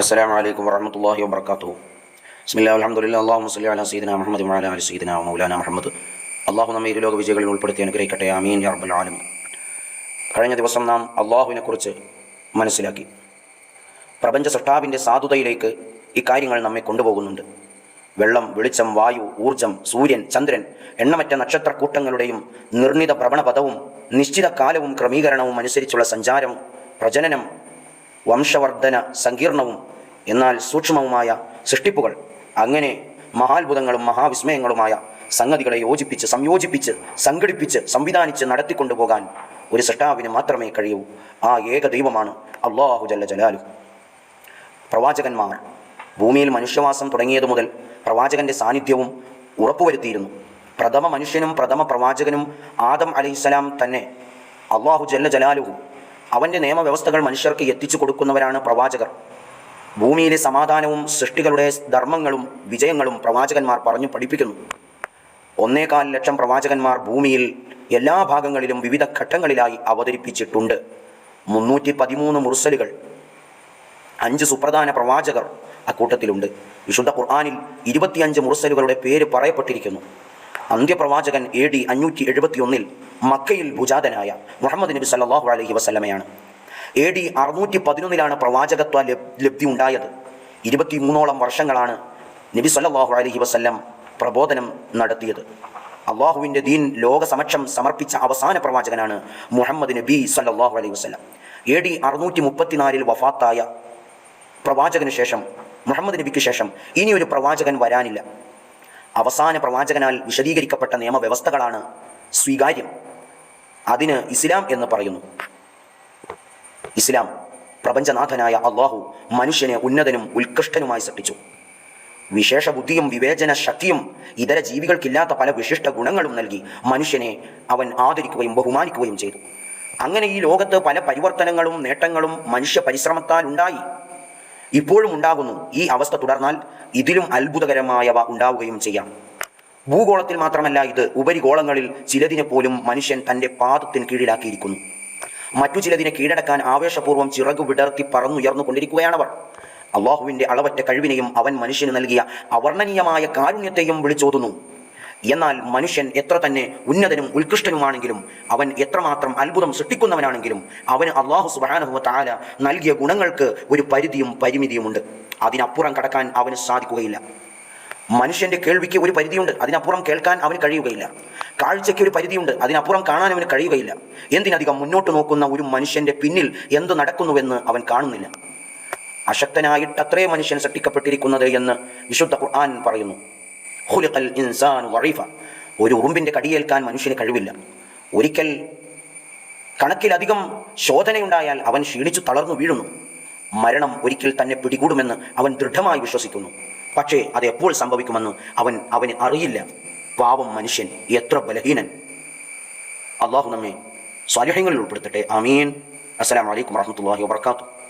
السلام عليكم ورحمة الله وبركاته بسم الله والحمد لله اللهم صل على سيدنا محمد وعلى آل سيدنا ومولانا മുഹമ്മദ് അള്ളാഹു നമ്മെ ഇരുലോക വിജയികളിൽ ഉൾപ്പെടുത്തി അനുഗ്രഹിക്കട്ടെ ആമീൻ യാ റബ്ബൽ ആലമീൻ കഴിഞ്ഞ ദിവസം നാം അള്ളാഹുവിനെ കുറിച്ച് മനസ്സിലാക്കി പ്രപഞ്ച സൃഷ്ടാവിൻ്റെ സാധുതയിലേക്ക് ഇക്കാര്യങ്ങൾ നമ്മെ കൊണ്ടുപോകുന്നുണ്ട് വെള്ളം വെളിച്ചം വായു ഊർജം സൂര്യൻ ചന്ദ്രൻ എണ്ണമറ്റ നക്ഷത്രക്കൂട്ടങ്ങളുടെയും നിർണിത ഭ്രമണപഥവും നിശ്ചിത കാലവും ക്രമീകരണവും അനുസരിച്ചുള്ള സഞ്ചാരം പ്രജനനം വംശവർദ്ധന സങ്കീർണവും എന്നാൽ സൂക്ഷ്മവുമായ സൃഷ്ടിപ്പുകൾ അങ്ങനെ മഹാത്ഭുതങ്ങളും മഹാവിസ്മയങ്ങളുമായ സംഗതികളെ യോജിപ്പിച്ച് സംയോജിപ്പിച്ച് സംഘടിപ്പിച്ച് സംവിധാനിച്ച് നടത്തിക്കൊണ്ടുപോകാൻ ഒരു സൃഷ്ടാവിന് മാത്രമേ കഴിയൂ. ആ ഏക ദൈവമാണ് അള്ളാഹു ജല്ല ജലാലു. പ്രവാചകന്മാർ ഭൂമിയിൽ മനുഷ്യവാസം തുടങ്ങിയതു മുതൽ പ്രവാചകന്റെ സാന്നിധ്യവും ഉറപ്പുവരുത്തിയിരുന്നു. പ്രഥമ മനുഷ്യനും പ്രഥമ പ്രവാചകനും ആദം അലൈഹിസ്സലാം തന്നെ അള്ളാഹു ജല്ല ജലാലുഹു അവന്റെ നിയമവ്യവസ്ഥകൾ മനുഷ്യർക്ക് എത്തിച്ചു കൊടുക്കുന്നവരാണ് പ്രവാചകർ. ഭൂമിയിലെ സമാധാനവും സൃഷ്ടികളുടെ ധർമ്മങ്ങളും വിജയങ്ങളും പ്രവാചകന്മാർ പറഞ്ഞു പഠിപ്പിക്കുന്നു. ഒന്നേകാൽ ലക്ഷം പ്രവാചകന്മാർ ഭൂമിയിൽ എല്ലാ ഭാഗങ്ങളിലും വിവിധ ഘട്ടങ്ങളിലായി അവതരിപ്പിച്ചിട്ടുണ്ട്. മുന്നൂറ്റി പതിമൂന്ന് മുർസലുകൾ. അഞ്ച് സുപ്രധാന പ്രവാചകർ അക്കൂട്ടത്തിലുണ്ട്. വിശുദ്ധ ഖുർആാനിൽ ഇരുപത്തിയഞ്ച് മുർസലുകളുടെ പേര് പറയപ്പെട്ടിരിക്കുന്നു. അന്ത്യപ്രവാചകൻ എ ഡി അഞ്ഞൂറ്റി എഴുപത്തിയൊന്നിൽ മക്കയിൽ ഭുജാതനായ മുഹമ്മദ് നബി സല്ലാഹു അലഹി വസ്ലമയാണ് എ ഡി അറുന്നൂറ്റി പതിനൊന്നിലാണ് പ്രവാചകത്വ ലബ് ലബ്ധി ഉണ്ടായത്. ഇരുപത്തിമൂന്നോളം വർഷങ്ങളാണ് നബി സല്ലാഹു അലഹി വസ്ല്ലം പ്രബോധനം നടത്തിയത്. അള്ളാഹുവിന്റെ ദീൻ ലോകസമക്ഷം സമർപ്പിച്ച അവസാന പ്രവാചകനാണ് മുഹമ്മദ് നബി സല്ലാഹു അലൈഹി വസ്ലം എ ഡി അറുന്നൂറ്റി മുപ്പത്തിനാലിൽ വഫാത്തായ പ്രവാചകന് ശേഷം മുഹമ്മദ് നബിക്ക് ശേഷം ഇനി ഒരു പ്രവാചകൻ വരാനില്ല. അവസാന പ്രവാചകനാൽ വിശദീകരിക്കപ്പെട്ട നിയമവ്യവസ്ഥകളാണ് സ്വീകാര്യം. അതിന് ഇസ്ലാം എന്ന് പറയുന്നു. ഇസ്ലാം പ്രപഞ്ചനാഥനായ അള്ളാഹു മനുഷ്യനെ ഉന്നതനും ഉത്കൃഷ്ടനുമായി സൃഷ്ടിച്ചു. വിശേഷ ബുദ്ധിയും വിവേചന ശക്തിയും ഇതര ജീവികൾക്കില്ലാത്ത പല വിശിഷ്ട ഗുണങ്ങളും നൽകി മനുഷ്യനെ അവൻ ആദരിക്കുകയും ബഹുമാനിക്കുകയും ചെയ്തു. അങ്ങനെ ഈ ലോകത്ത് പല പരിവർത്തനങ്ങളും നേട്ടങ്ങളും മനുഷ്യ പരിശ്രമത്താൽ ഉണ്ടായി. ഇപ്പോഴും ഉണ്ടാകുന്നു. ഈ അവസ്ഥ തുടർന്നാൽ ഇതിലും അത്ഭുതകരമായവ ഉണ്ടാവുകയും ചെയ്യാം. ഭൂഗോളത്തിൽ മാത്രമല്ല ഇത് ഉപരിഗോളങ്ങളിൽ ചിലതിനെ പോലും മനുഷ്യൻ തന്റെ പാദത്തിന് കീഴിലാക്കിയിരിക്കുന്നു. മറ്റു ചിലതിനെ കീഴടക്കാൻ ആവേശപൂർവം ചിറകു വിടർത്തി പറന്നുയർന്നു കൊണ്ടിരിക്കുകയാണവർ അള്ളാഹുവിന്റെ അളവറ്റ കഴിവിനെയും അവൻ മനുഷ്യന് നൽകിയ അവർണനീയമായ കാരുണ്യത്തെയും വിളിച്ചോതുന്നു. എന്നാൽ മനുഷ്യൻ എത്ര തന്നെ ഉന്നതനും ഉത്കൃഷ്ടനുമാണെങ്കിലും അവൻ എത്രമാത്രം അത്ഭുതം സൃഷ്ടിക്കുന്നവനാണെങ്കിലും അവന് അള്ളാഹു സുബാനഹുവ താല നൽകിയ ഗുണങ്ങൾക്ക് ഒരു പരിധിയും പരിമിതിയുമുണ്ട്. അതിനപ്പുറം കടക്കാൻ അവന് സാധിക്കുകയില്ല. മനുഷ്യന്റെ കേൾവിക്ക് ഒരു പരിധിയുണ്ട് അതിനപ്പുറം കേൾക്കാൻ അവന് കഴിയുകയില്ല. കാഴ്ചയ്ക്ക് ഒരു പരിധിയുണ്ട് അതിനപ്പുറം കാണാൻ അവന് കഴിയുകയില്ല. എന്തിനധികം മുന്നോട്ട് നോക്കുന്ന ഒരു മനുഷ്യന്റെ പിന്നിൽ എന്ത് നടക്കുന്നുവെന്ന് അവൻ കാണുന്നില്ല. അശക്തനായിട്ട് അത്രേ മനുഷ്യൻ സൃഷ്ടിക്കപ്പെട്ടിരിക്കുന്നത് എന്ന് വിശുദ്ധ ഖുർആൻ പറയുന്നു. ഖുലിഖൽ ഇൻസാനു വറീഫ ഒരു ഉറുമ്പിന്റെ കടിയേൽക്കാൻ മനുഷ്യന് കഴിവില്ല. ഒരിക്കൽ കണക്കിലധികം ശോധനയുണ്ടായാൽ അവൻ ക്ഷീണിച്ചു തളർന്നു വീഴുന്നു. മരണം ഒരിക്കൽ തന്നെ പിടികൂടുമെന്ന് അവൻ ദൃഢമായി വിശ്വസിക്കുന്നു. പക്ഷേ അത് എപ്പോൾ സംഭവിക്കുമെന്ന് അവൻ അവന് അറിയില്ല. പാവം മനുഷ്യൻ എത്ര ബലഹീനൻ. അള്ളാഹു നമ്മെ സ്വാലിഹ്യങ്ങളിൽ ഉൾപ്പെടുത്തട്ടെ. അമീൻ അസ്സലാമലൈക്കും വാഹമത്തല്ലാഹി വാത്തു